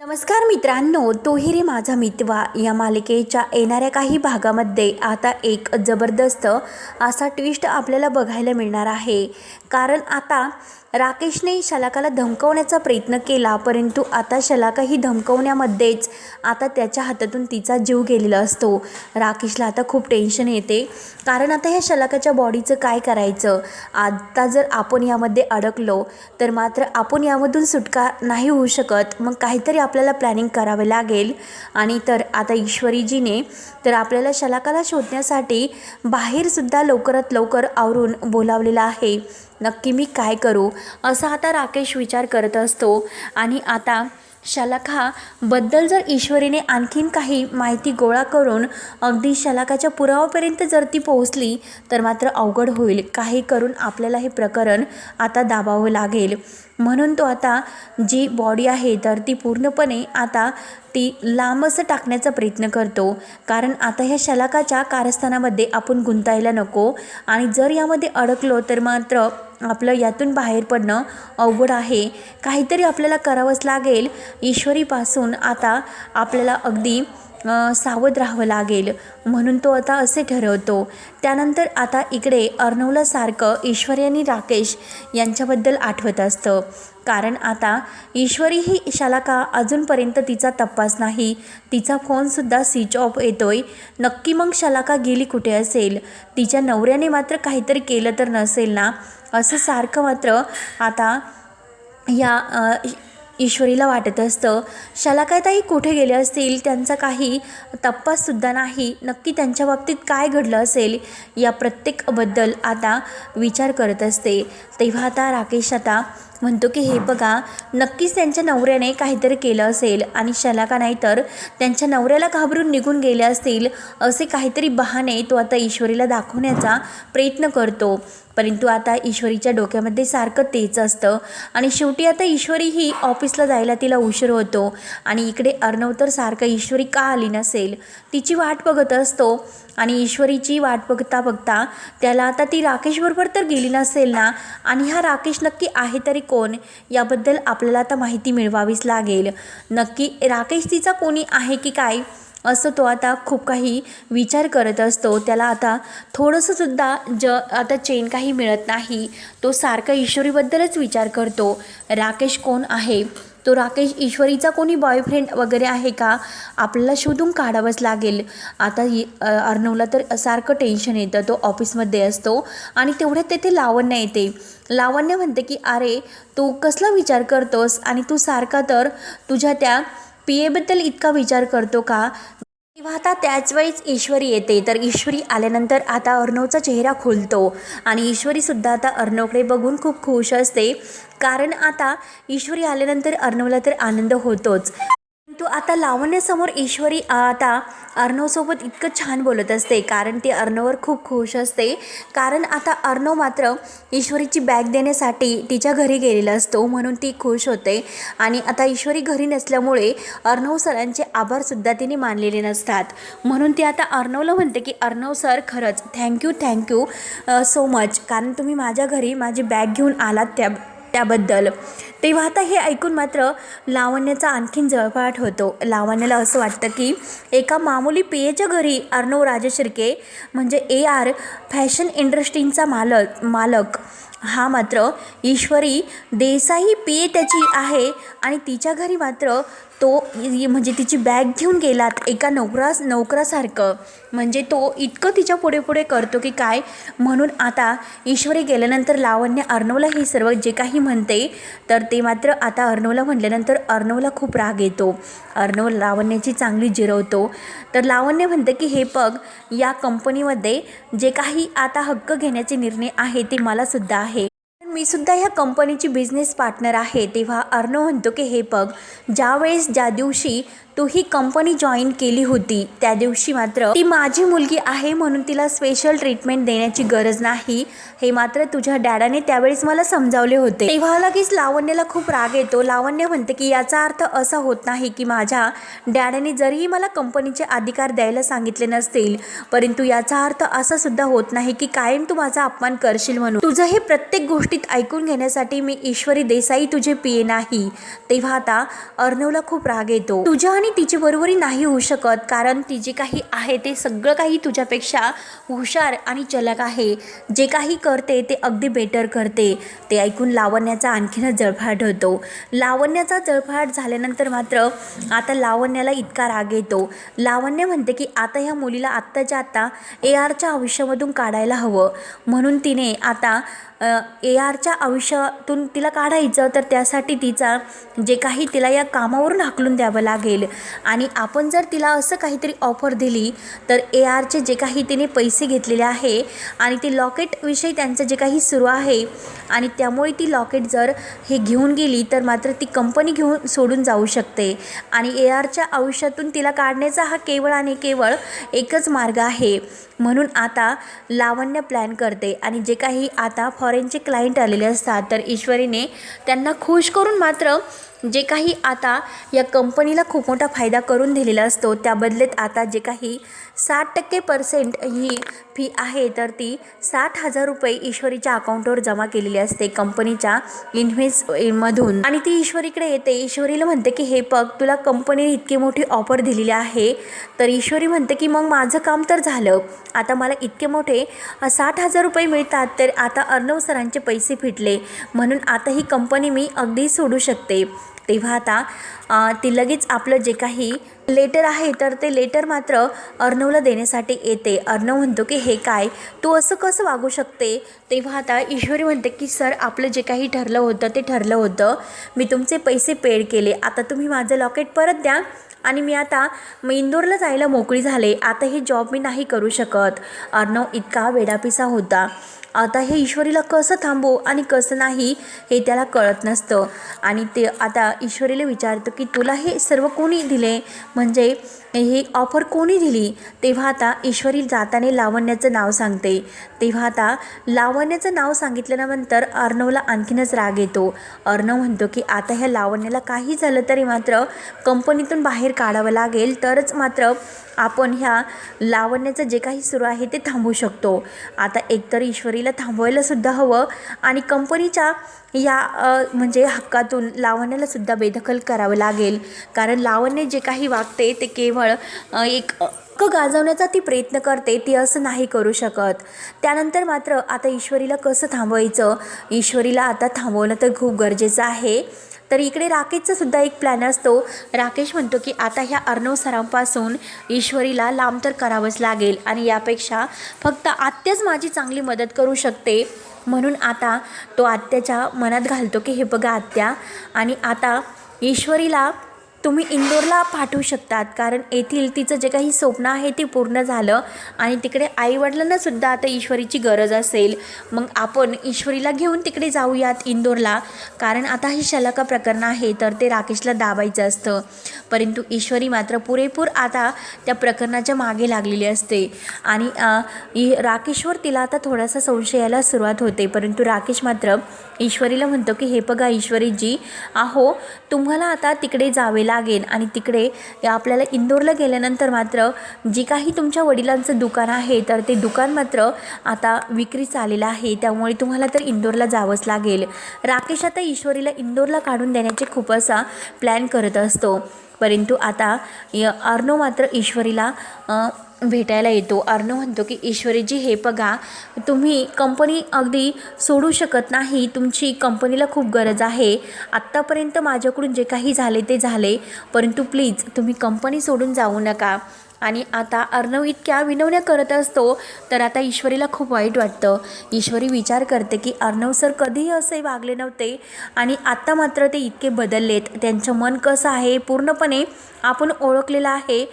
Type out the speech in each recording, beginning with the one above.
नमस्कार मित्रांनो तोही रे माझा मितवा. या मालिकेच्या येणाऱ्या काही भागामध्ये आता एक जबरदस्त असा ट्विस्ट आपल्याला बघायला मिळणार आहे. कारण आता राकेशने शलाकाला धमकवण्याचा प्रयत्न केला परंतु आता शलाका ही धमकवण्यामध्येच आता त्याच्या हातातून तिचा जीव गेलेला असतो. राकेशला आता खूप टेन्शन येते. कारण आता ह्या शलाकाच्या बॉडीचं काय करायचं? आता जर आपण यामध्ये अडकलो तर मात्र आपण यामधून सुटका नाही होऊ शकत. मग काहीतरी आपल्याला प्लॅनिंग करावे लागेल. आणि तर आता ईश्वरीजीने तर आपल्याला शलाकाला शोधण्यासाठी बाहेरसुद्धा लवकरात लवकर आवरून बोलावलेलं आहे. नक्की मी काय करू? असा आता राकेश विचार करत असतो. आणि आता शलाखाबद्दल जर ईश्वरीने आणखीन काही माहिती गोळा करून अगदी शलाकाच्या पुरावापर्यंत जर ती पोहोचली तर मात्र अवघड होईल. काही करून आपल्याला हे प्रकरण आता दाबावं लागेल. म्हणून तो आता जी बॉडी आहे तर ती पूर्णपणे आता ती लांबच टाकण्याचा प्रयत्न करतो. कारण आता ह्या शलाकाच्या कारस्थानामध्ये आपण गुंतायला नको. आणि जर यामध्ये अडकलो तर मात्र आपलं यातून बाहेर पडणं अवघड आहे. काहीतरी आपल्याला करावंच लागेल. ईश्वरीपासून आता आपल्याला अगदी सावध राहावं लागेल. म्हणून तो आता असे ठरवतो. त्यानंतर आता इकडे अर्णवला सारखं ईश्वरी आणि राकेश यांच्याबद्दल आठवत असतं. कारण आता ईश्वरी ही शालाका अजूनपर्यंत तिचा तपास नाही तिचा फोनसुद्धा स्विच ऑफ येतोय. नक्की मग शालाका गेली कुठे असेल? तिच्या नवऱ्याने मात्र काहीतरी केलं तर नसेल ना? असं सारखं मात्र आता या ईश्वरीला वाटत असतं. शलाकाताई कुठे गेले असतील? त्यांचा काही तपाससुद्धा नाही. नक्की त्यांच्या बाबतीत काय घडलं असेल या प्रत्येकबद्दल आता विचार करत असते. तेव्हा आता राकेश आता म्हणतो की हे बघा नक्कीच त्यांच्या नवऱ्याने काहीतरी केलं असेल आणि शलाका नाही तर त्यांच्या नवऱ्याला घाबरून निघून गेले असतील असे काहीतरी बहाणे तो आता ईश्वरीला दाखवण्याचा प्रयत्न करतो. परंतु आता ईश्वरीच्या डोक्यामध्ये सारखं तेच असतं. आणि शेवटी आता ईश्वरी ही ऑफिसला जायला तिला उशीर होतो. आणि इकडे अर्णव तर सारखं ईश्वरी का आली नसेल? तिची वाट बघत असतो. आणि ईश्वरीची वाट बघता बघता त्याला आता ती राकेशबरोबर तर गेली नसेल ना? आणि हा राकेश नक्की आहे तरी कोण? याबद्दल आपल्याला आता माहिती मिळवावीच लागेल. नक्की राकेश तिचा कोणी आहे की काय? असं तो आता खूप काही विचार करत असतो. त्याला आता थोडंसंसुद्धा ज आता चेन काही मिळत नाही. तो सारखा ईश्वरीबद्दलच विचार करतो. राकेश कोण आहे? तो राकेश ईश्वरीचा कोणी बॉयफ्रेंड वगैरे आहे का? आपल्याला शोधून काढावंच लागेल. आता अर्नवला अर्णवला तर सारखं टेन्शन येतं. तो ऑफिसमध्ये असतो आणि तेवढ्यात तेथे लावण्य येते. लावण्य म्हणते की अरे तू कसला विचार करतोस? आणि तू सारखा तर तुझ्या त्या पी इतका विचार करतो का? तेव्हा आता त्याचवेळीच ईश्वरी येते. तर ईश्वरी आल्यानंतर आता अर्णवचा चेहरा खुलतो. आणि ईश्वरीसुद्धा आता अर्णवकडे बघून खूप खुश असते. कारण आता ईश्वरी आल्यानंतर अर्णवला तर आनंद होतोच. परंतु आता लावण्यासमोर ईश्वरी आता अर्णवसोबत इतकं छान बोलत असते कारण ती अर्णववर खूप खुश असते. कारण आता अर्णव मात्र ईश्वरीची बॅग देण्यासाठी तिच्या घरी गेलेला असतो म्हणून ती खुश होते. आणि आता ईश्वरी घरी नसल्यामुळे अर्णव सरांचे आभारसुद्धा तिने मानलेले नसतात. म्हणून ती आता अर्णवला म्हणते की अर्णव सर खरंच thank you thank you so much कारण तुम्ही माझ्या घरी माझी बॅग घेऊन आलात त्या त्याबद्दल. तेव्हा आता हे ऐकून मात्र लावण्याचा आणखीन जळफाट होतो. लावण्याला असं वाटतं की एका मामुली पेयेच्या घरी अर्णव राजशिर्के म्हणजे ए आर फॅशन इंडस्ट्रींचा मालक मालक हा मात्र ईश्वरी देसाई पेये त्याची आहे आणि तिच्या घरी मात्र तो म्हणजे तिची बॅग घेऊन गेलात एका नोकरा नोकरासारखं म्हणजे तो इतकं तिच्या पुढे पुढे करतो की काय? म्हणून आता ईश्वरी गेल्यानंतर लावण्य अर्णवला हे सर्व जे काही म्हणते तर ते मात्र आता अर्णवला म्हटल्यानंतर अर्णवला खूप राग येतो. अर्णव लावण्याची चांगली जिरवतो. तर लावण्य म्हणतं की हे बघ या कंपनीमध्ये जे काही आता हक्क घेण्याचे निर्णय आहे ते मलासुद्धा मी सुद्धा ह्या कंपनीची बिझनेस पार्टनर आहे तेव्हा अर्णव म्हणतो की हे बघ ज्यावेळेस ज्या दिवशी तू ही कंपनी जॉईन केली होती. त्या दिवशी मात्र ती माझी मुलगी आहे म्हणून तिला स्पेशल ट्रीटमेंट देण्याची गरज नाही. हे मात्र तुझ्या डॅडाने त्यावेळेस मला समजावले होते. तेव्हा लगेच लावण्याला खूप राग येतो. लावण्य म्हणते की याचा अर्थ असा होत नाही की माझ्या डॅडाने जरीही मला कंपनीचे अधिकार द्यायला सांगितले नसतील परंतु याचा अर्थ असा सुद्धा होत नाही की कायम तू माझा अपमान करशील म्हणून. तुझं हे प्रत्येक गोष्टीत ऐकून घेण्यासाठी मी ईश्वरी देसाई तुझे पिये नाही. तेव्हा आता अर्णवला खूप राग येतो. तुझ्या आणि तिची बरोबरी नाही होऊ शकत. कारण ती जे काही आहे ते सगळं काही तुझ्यापेक्षा हुशार आणि चलक आहे. जे काही करते ते अगदी बेटर करते. ते ऐकून लावण्याचा आणखीनच जळफाट होतो. लावण्याचा जळफाट झाल्यानंतर मात्र आता लावण्याला इतका राग येतो. लावण्य म्हणते की आता ह्या मुलीला आत्ताच्या आत्ता ए आरच्या आयुष्यामधून काढायला हवं. म्हणून तिने आता ए आरच्या आयुष्यातून तिला काढायचं तर त्यासाठी तिचा जे काही तिला या कामावरून हाकलून द्यावं लागेल. आणि आपण जर तिला असं काहीतरी ऑफर दिली तर ए आरचे जे काही तिने पैसे घेतलेले आहे आणि ते लॉकेटविषयी त्यांचं जे काही सुरू आहे आणि त्यामुळे ती लॉकेट जर हे घेऊन गेली तर मात्र ती कंपनी घेऊन सोडून जाऊ शकते. आणि ए आरच्या आयुष्यातून तिला काढण्याचा हा केवळ आणि केवळ एकच मार्ग आहे. म्हणून आता लावण्य प्लॅन करते. आणि जे काही आता फॉरेनचे क्लायंट आलेले असतात. तर ईश्वरीने त्यांना खुश करून मात्र जे काही आता या कंपनीला खूप मोठा फायदा करून दिलेला असतो त्या आता जे काही साठ टक्के पर्सेंट ही फी आहे तर ती साठ हजार रुपये ईश्वरीच्या अकाउंटवर जमा केलेली असते कंपनीच्या इन्व्हेस्टमधून आणि ती ईश्वरीकडे येते. ईश्वरीला म्हणते की हे पग तुला कंपनीने इतकी मोठी ऑफर दिलेली आहे तर ईश्वरी म्हणते की मग माझं काम तर झालं. आता मला इतके मोठे साठ हजार रुपये मिळतात तर आता अर्णव सरांचे पैसे फिटले. म्हणून आता ही कंपनी मी अगदी सोडू शकते. तेव्हा आता ती लगेच आपलं जे काही लेटर आहे तर ते लेटर मात्र अर्णवला देण्यासाठी येते. अर्णव म्हणतो की हे काय? तू असं कसं वागू शकते? तेव्हा आता ईश्वरी म्हणते की सर आपलं जे काही ठरलं होतं ते ठरलं होतं. मी तुमचे पैसे पेड केले. आता तुम्ही माझं लॉकेट परत द्या आणि मी आता मग इंदोरला जायला मोकळी झाले. आता हे जॉब मी नाही करू शकत. अर्णव इतका वेडापिसा होता. आता हे ईश्वरीला कसं थांबू आणि कसं नाही हे त्याला कळत नसतं. आणि ते आता ईश्वरीला विचारतं की तुला हे सर्व कोणी दिले? म्हणजे ही ऑफर कोणी दिली? तेव्हा आता ईश्वरी जाताने लावण्याचं नाव सांगते. तेव्हा आता लावण्याचं नाव सांगितल्यानंतर अर्णवला आणखीनच राग येतो. अर्णव म्हणतो की आता ह्या लावण्याला काही झालं तरी मात्र कंपनीतून बाहेर काढावं लागेल तरच मात्र आपण ह्या लावण्याचं जे काही सुरू आहे ते थांबवू शकतो. आता एकतर ईश्वरीला थांबवायलासुद्धा हवं आणि कंपनीच्या या म्हणजे हक्कातून लावण्यालासुद्धा बेदखल करावं लागेल. कारण लावण्य जे काही वागते ते केवळ एक हक्क गाजवण्याचा ती प्रयत्न करते ती असं नाही करू शकत. त्यानंतर मात्र आता ईश्वरीला कसं थांबवायचं? ईश्वरीला आता थांबवणं तर खूप गरजेचं आहे. तर इकडे राकेशचा सुद्धा एक प्लॅन असतो. राकेश म्हणतो की आता ह्या अर्णव सरांपासून ईश्वरीला लांब तर करावंच लागेल. आणि यापेक्षा फक्त आत्याच माझी चांगली मदत करू शकते. म्हणून आता तो आत्याच्या मनात घालतो की हे बघा आत्या. आणि आता ईश्वरीला तुम्ही इंदोरला पाठवू शकतात. कारण येथील तिचं जे काही स्वप्न आहे ते पूर्ण झालं आणि तिकडे आईवडिलांनासुद्धा आता ईश्वरीची गरज असेल. मग आपण ईश्वरीला घेऊन तिकडे जाऊयात इंदोरला. कारण आता ही शलाका प्रकरण आहे तर ते राकेशला दाबायचं असतं. परंतु ईश्वरी मात्र पुरेपूर आता त्या प्रकरणाच्या मागे लागलेली असते. आणि राकेशवर तिला आता थोडासा संशयाला सुरुवात होते. परंतु राकेश मात्र ईश्वरीला म्हणतो की हे बघा ईश्वरीजी आहो तुम्हाला आता तिकडे जावे लागेल आणि तिकडे आपल्याला इंदोरला गेल्यानंतर मात्र जी काही तुमच्या वडिलांचं दुकान आहे तर ते दुकान मात्र आता विक्रीस आलेलं आहे. त्यामुळे तुम्हाला तर इंदोरला जावंच लागेल. राकेश आता ईश्वरीला इंदोरला काढून देण्याचे खूप असा प्लॅन करत असतो. परंतु आता य- अर्णव मात्र ईश्वरीला भेटायला येतो. अर्णव म्हणतो की ईश्वरीजी हे बघा तुम्ही कंपनी अगदी सोडू शकत नाही. तुमची कंपनीला खूप गरज आहे. आत्तापर्यंत माझ्याकडून जे काही झाले ते झाले. परंतु प्लीज तुम्ही कंपनी सोडून जाऊ नका. आणि आता अर्णव इतक्या विनवण्या करत असतो तर आता ईश्वरीला खूप वाईट वाटतं. ईश्वरी विचार करते की अर्णव सर कधीही असे वागले नव्हते आणि आत्ता मात्र ते इतके बदललेत. त्यांचं मन कसं आहे? पूर्णपणे आपण ओळखलेलं आहे.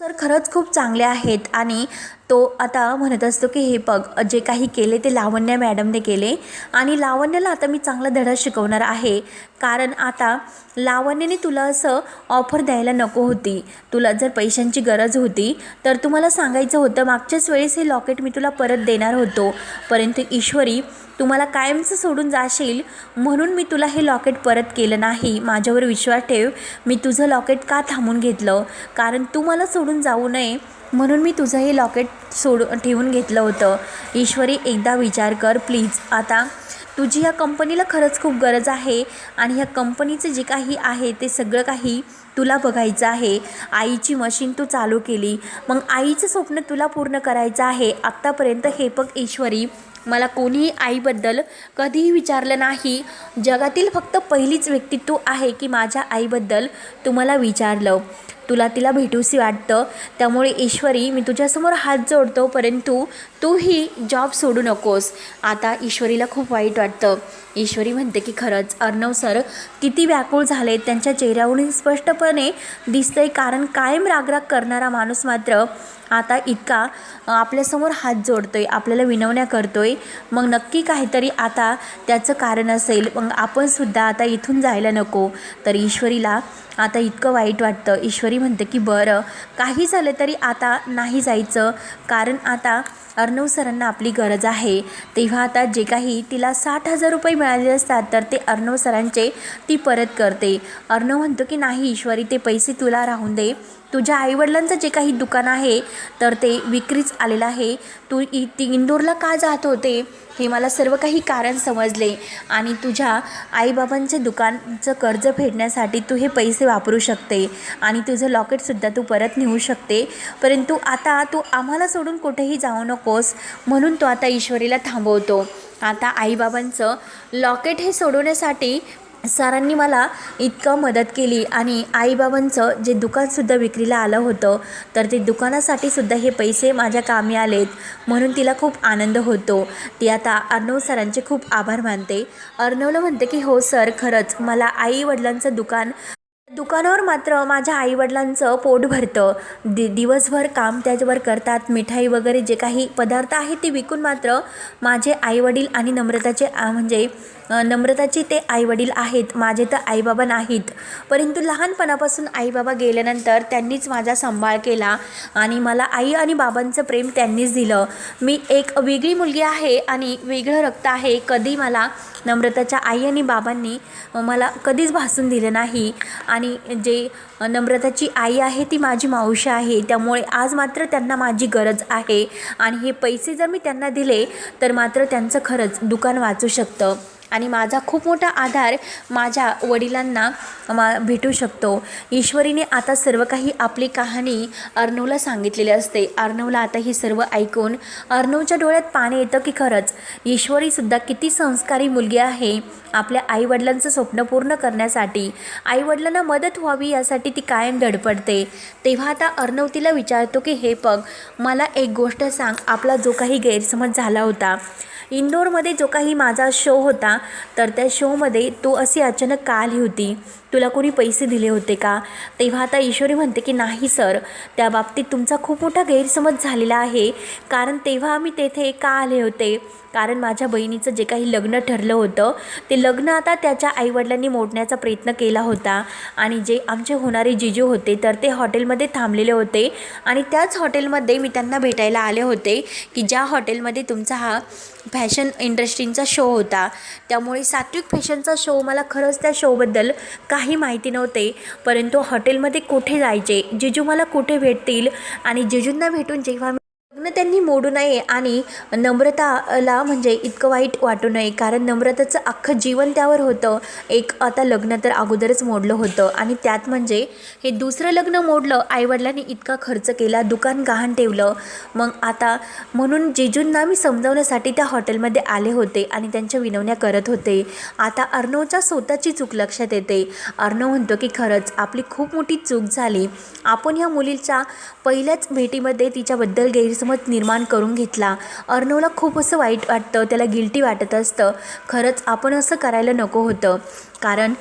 सर खरंच खूप चांगले आहेत आणि तो आता म्हणत असतो की हे बघ जे काही केले ते लावण्या मॅडमने केले आणि लावण्याला आता मी चांगला धडा शिकवणार आहे. कारण आता लावण्याने तुला असं ऑफर द्यायला नको होती. तुला जर पैशांची गरज होती तर तुम्हाला सांगायचं होतं मागच्याच वेळेस हे लॉकेट मी तुला परत देणार होतो. परंतु ईश्वरी तुम्हाला कायमचं सोडून जाशील. म्हणून मी तुला हे लॉकेट परत केलं नाही. माझ्यावर विश्वास ठेव. मी तुझं लॉकेट का थांबून घेतलं? कारण तू मला सोडून जाऊ नये. म्हणून मी तुझं हे लॉकेट सोड ठेवून घेतलं होतं. ईश्वरी एकदा विचार कर प्लीज आता तुझी या कंपनीला खरंच खूप गरज आहे आणि ह्या कंपनीचं जे काही आहे ते सगळं काही तुला बघायचं आहे. आईची मशीन तू चालू केली. मग आईचं स्वप्न तुला पूर्ण करायचं आहे. आत्तापर्यंत हे बघ ईश्वरी मला कोणीही आईबद्दल कधीही विचारलं नाही. जगातील फक्त पहिलीच व्यक्ती तू आहे की माझ्या आईबद्दल तुम्हाला विचारलं. तुला तिला भेटूसी वाटतं. त्यामुळे ईश्वरी मी तुझ्यासमोर हात जोडतो परंतु तूही जॉब सोडू नकोस. आता ईश्वरीला खूप वाईट वाटतं. ईश्वरी म्हणते की खरंच अर्णव सर किती व्याकुळ झाले त्यांच्या चेहऱ्यावरून स्पष्टपणे दिसतंय कारण कायम रागराग करणारा माणूस मात्र आता इतका आपल्यासमोर हात जोडतोय. आपल्याला विनवण्या करतोय. मग नक्की काहीतरी आता त्याचं कारण असेल. मग आपणसुद्धा आता इथून जायला नको. तर ईश्वरीला आता इतकं वाईट वाटतं. ईश्वरी म्हणते की बरं काही झालं तरी आता नाही जायचं. कारण आता अर्णव सरांना आपली गरज आहे. तेव्हा आता जे काही तिला साठ हजार रुपये मिळाले असतात तर ते अर्णव सरांचे ती परत करते. अर्णव म्हणतो की नाही ईश्वरी ते पैसे तुला राहून दे. तुझ्या आईवडिलांचं जे काही दुकान आहे तर ते विक्रीच आलेलं आहे. तू इ ती इंदोरला का जात होते हे मला सर्व काही कारण समजले. आणि तुझ्या आईबाबांचे दुकानचं कर्ज फेडण्यासाठी तू हे पैसे वापरू शकते. आणि तुझं लॉकेटसुद्धा तू परत नेऊ शकते. परंतु आता तू आम्हाला सोडून कुठेही जाऊ नकोस म्हणून तो आता ईश्वरीला थांबवतो. आता आईबाबांचं लॉकेट हे सोडवण्यासाठी सरांनी मला इतकं मदत केली आणि आईबाबांचं जे दुकानसुद्धा विक्रीला आलं होतं तर ते दुकानासाठी सुद्धा हे पैसे माझ्या कामी आलेत म्हणून तिला खूप आनंद होतो. ती आता अर्णव सरांचे खूप आभार मानते. अर्णवला म्हणते की हो सर खरंच मला आई वडिलांचं दुकान दुकानावर मात्र माझ्या आईवडिलांचं पोट भरतं. दि दिवसभर काम त्याच्यावर करतात. मिठाई वगैरे जे काही पदार्थ आहेत ते विकून मात्र माझे आईवडील आणि नम्रताचे म्हणजे नम्रताचे ते आईवडील आहेत. माझे तर आईबाबा नाहीत. परंतु लहानपणापासून आईबाबा गेल्यानंतर त्यांनीच माझा सांभाळ केला आणि मला आई आणि बाबांचं प्रेम त्यांनीच दिलं. मी एक वेगळी मुलगी आहे आणि वेगळं रक्त आहे. कधी मला नम्रताच्या आई आणि बाबांनी मला कधीच भासून दिलं नाही. आणि आणि जे नम्रताची आई आहे ती माझी मावशी आहे. त्यामुळे आज मात्र त्यांना माझी गरज आहे. आणि हे पैसे जर मी त्यांना दिले तर मात्र त्यांचं खरंच दुकान वाचू शकतं. आणि माझा खूप मोठा आधार माझ्या वडिलांना मा भेटू शकतो. ईश्वरीने आता सर्व काही आपली कहाणी अर्णवला सांगितलेली असते. अर्णवला आता ही सर्व ऐकून अर्णवच्या डोळ्यात पाणी येतं की खरंच? ईश्वरीसुद्धा किती संस्कारी मुलगी आहे. आपल्या आईवडिलांचं स्वप्न पूर्ण करण्यासाठी आईवडिलांना मदत व्हावी यासाठी ती कायम धडपडते. तेव्हा आता अर्णव तिला विचारतो की हे पग मला एक गोष्ट सांग. आपला जो काही गैरसमज झाला होता इंदोरमध्ये जो काही माझा शो होता तर त्या शोमध्ये तू अशी अचानक का आली होती? तुला कोणी पैसे दिले होते का? तेव्हा आता ईश्वरी म्हणते की नाही सर. त्या बाबतीत तुमचा खूप मोठा गैरसमज झालेला आहे. कारण तेव्हा आम्ही तेथे का आले होते? कारण माझ्या बहिणीचं जे काही लग्न ठरलं होतं ते लग्न आता त्याच्या आईवडिलांनी मोडण्याचा प्रयत्न केला होता. आणि जे आमचे होणारे जिजू होते तर ते हॉटेलमध्ये थांबलेले होते. आणि त्याच हॉटेलमध्ये मी त्यांना भेटायला आले होते की ज्या हॉटेलमध्ये तुमचा हा फॅशन इंडस्ट्रीचा शो होता. त्यामुळे सात्विक फॅशनचा शो मला खरंच त्या शोबद्दल काही माहिती नव्हते. परंतु हॉटेलमध्ये कुठे जायचे जिजू मला कुठे भेटतील आणि जिजूंना भेटून जेव्हा मी त्यांनी मोडू नये आणि नम्रताला म्हणजे इतकं वाईट वाटू नये कारण नम्रताचं अख्खं जीवन त्यावर होतं. एक आता लग्न तर अगोदरच मोडलं होतं आणि त्यात म्हणजे हे दुसरं लग्न मोडलं आईवडिलांनी इतका खर्च केला दुकान गहाण ठेवलं. मग आता म्हणून जेजूंना मी समजावण्यासाठी त्या हॉटेलमध्ये आले होते आणि त्यांच्या विनवण्या करत होते. आता अर्णवच्या स्वतःची चूक लक्षात येते. अर्णव म्हणतो की खरंच आपली खूप मोठी चूक झाली. आपण ह्या मुलीच्या पहिल्याच भेटीमध्ये तिच्याबद्दल गैरसमज निर्माण करून घेतला. अर्णवला खूप असं वाईट वाटतं त्याला गिल्टी वाटत असतं. खरंच आपण असं करायला नको होतं. कारण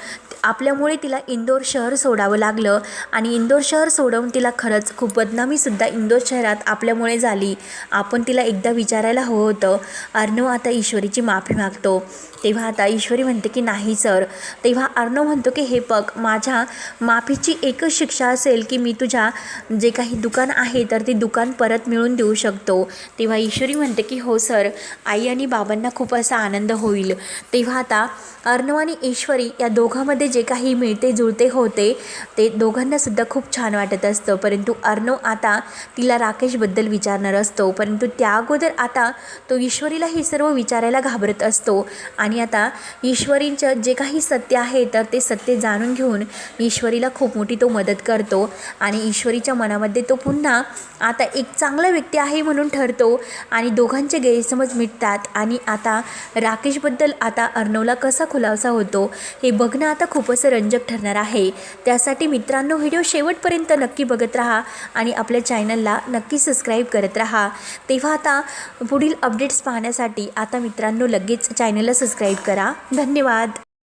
आपल्यामुळे तिला इंदोर शहर सोडावं लागलं आणि इंदोर शहर सोडवून तिला खरंच खूप बदनामीसुद्धा इंदोर शहरात आपल्यामुळे झाली. आपण तिला एकदा विचारायला हवं होतं अर्णव आता ईश्वरीची माफी मागतो. तेव्हा आता ईश्वरी म्हणते की नाही सर. तेव्हा अर्णव म्हणतो की हे बघ माझ्या माफीची एकच शिक्षा असेल की मी तुझ्या जे काही दुकान आहे तर ते दुकान परत मिळवून देऊ शकतो. तेव्हा ईश्वरी म्हणते की हो सर आई आणि बाबांना खूप असा आनंद होईल. तेव्हा आता अर्णव आणि ईश्वरी या दोघांमध्ये जे काही मिळते जुळते होते ते दोघांनासुद्धा खूप छान वाटत असतं. परंतु अर्णव आता तिला राकेशबद्दल विचारणार असतो. परंतु त्या अगोदर आता तो ईश्वरीला हे सर्व विचारायला घाबरत असतो. आणि आता ईश्वरींचं जे काही सत्य आहे तर ते सत्य जाणून घेऊन ईश्वरीला खूप मोठी तो मदत करतो. आणि ईश्वरीच्या मनामध्ये तो पुन्हा आता एक चांगला व्यक्ती आहे म्हणून ठरतो. आणि दोघांचे गैरसमज मिटतात. आणि आता राकेशबद्दल आता अर्णवला कसा खुलासा होतो हे बघणं आता खूपच रंजक ठरणार आहे. त्यासाठी मित्रांनो व्हिडिओ शेवटपर्यंत नक्की बघत राहा आणि आपल्या चॅनलला नक्की सबस्क्राईब करत राहा. तेव्हा आता पुढील अपडेट्स पाहण्यासाठी आता मित्रांनो लगेच चॅनलला सबस्क्राईब करा. धन्यवाद.